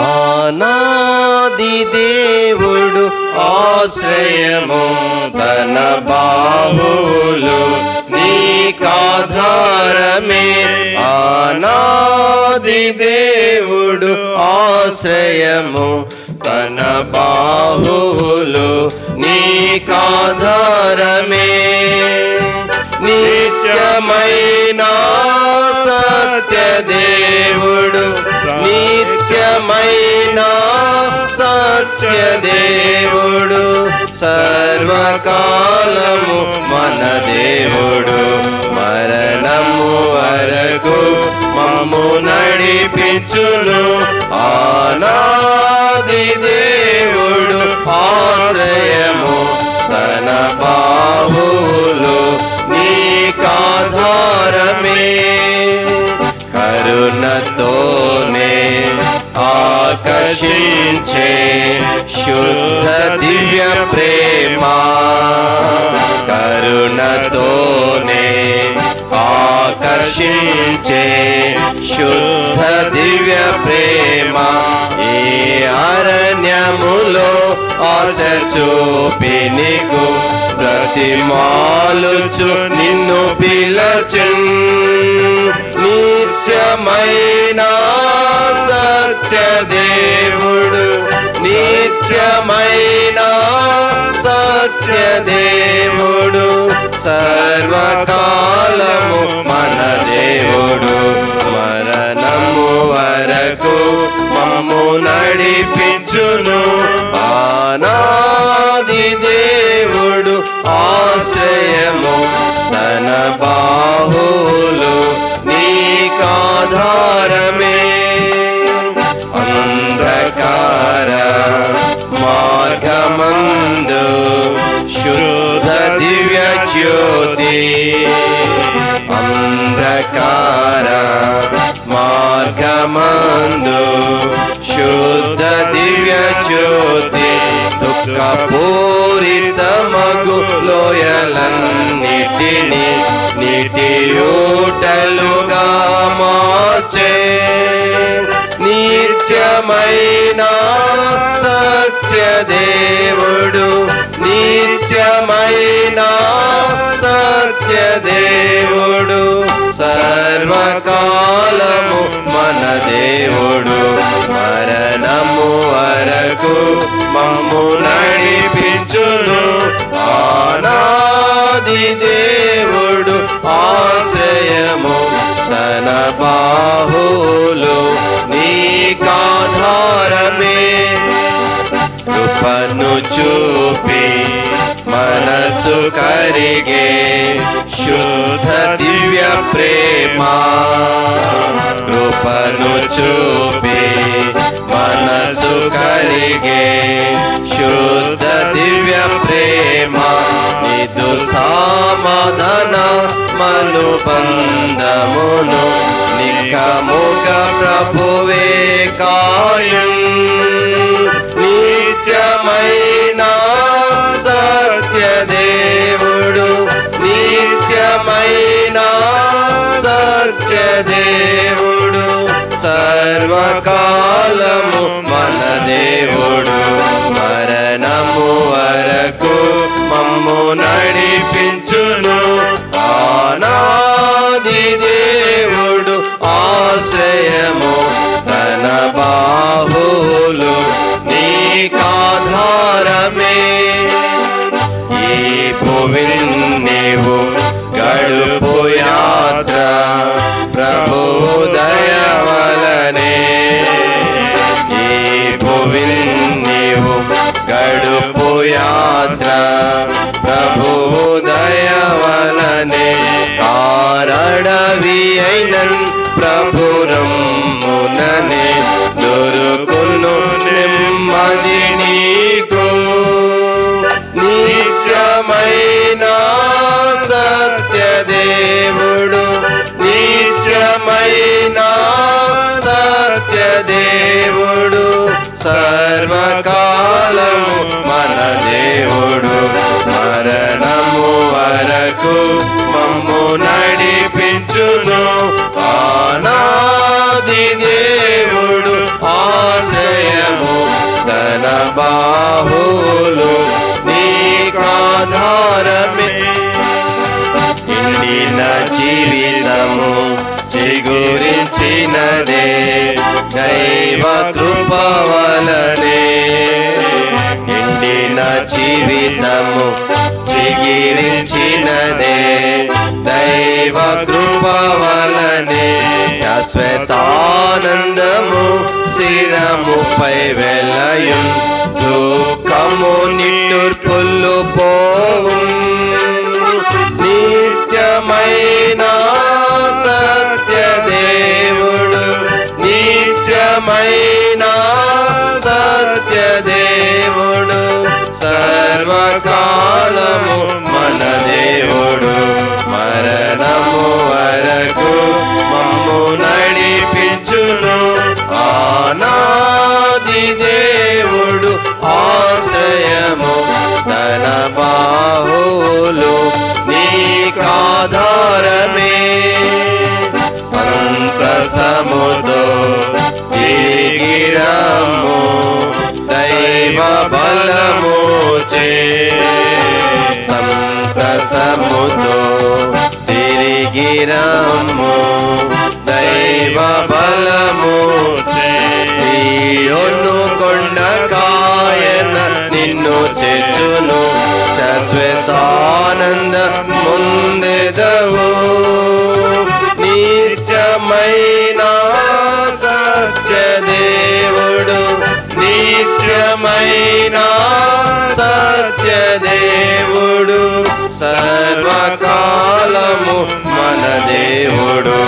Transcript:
ఆనాది దేవుడు ఆశ్రయము తన బాహువులు నీకాధారమే ఆనాది దేవుడు ఆశ్రయము తన బాహువులు నీకాధారమే నిత్యమైన సత్య దేవుడు సర్వకాలము మన దేవుడు. మరణము వరకు మమ్ము నడిపించును. ఆనాది దేవుడు ఆశ్రయము తన బాహులు నీకాధారమే. కరుణతో ఆకర్షించే శుద్ధ దివ్య ప్రేమ కరుణతోనే ఆకర్షించే శుద్ధ దివ్య ప్రేమ. ఈ అరణ్యములో ఆశ చూపినికు నీకు నిన్ను పిలచు నిత్యమైన సత్యదేవుడు నిత్యమైన సత్యదేవుడు సర్వకాలము మన దేవుడు. మరణము వరకు మమ్ము నడిపించును. ఆశ్రయము తన బాహులు నీకాధారమే. అంధకార మార్గమందు శుద్ధ దివ్య జ్యోతి. అంధకార మార్గమందు శుద్ధ దివ్య జ్యోతి. దుఃఖపూ లోయలన్నిటిని నీటి ఊటలుగా మార్చే నిత్యమైన సత్యదేవుడు నిత్యమైన సత్యదేవుడు సర్వకాలము మన దేవుడు. మరణము వరకు మమ్ము నడిపించును. ఆ దేవుడు ఆశయము తన బాహులు నీకాధారమే కృపను చూపి మనసు కరిగే శుద్ధ దివ్య ప్రేమ. కృపను చూపి మనసు కరిగే శుద్ధ దివ్య ప్రేమా. సమాధాన మను బంధమును నిఖముగ ప్రభువే కాయు నిత్యమైన సత్యదేవుడు నిత్యమైన సత్యదేవుడు సర్వకాలము మన దేవుడు మరణము మమ్ము నడిపించును. ఆనాది దేవుడు ఆశ్రయము కవి అయినన్ ప్రభురమ్ముననే దొరుకును నెమ్మది నీకు. నిత్యమైన సత్య దేవుడు నిత్యమైన సత్య దేవుడు నీ నా జీవితము చిగురించినదే. దైవ కృప వలనే నిండిన జీవితము చిగిరించినదే. దైవ కృప వలనే శాశ్వతానందము శిరముపై వెళ్ళయున్ నిత్యమైన బలము చే సంతసముతో తిరిగిరము. దైవ బలము సియోను కొండకా నిత్యమైన సత్యదేవుడు సర్వకాలము మన దేవుడు.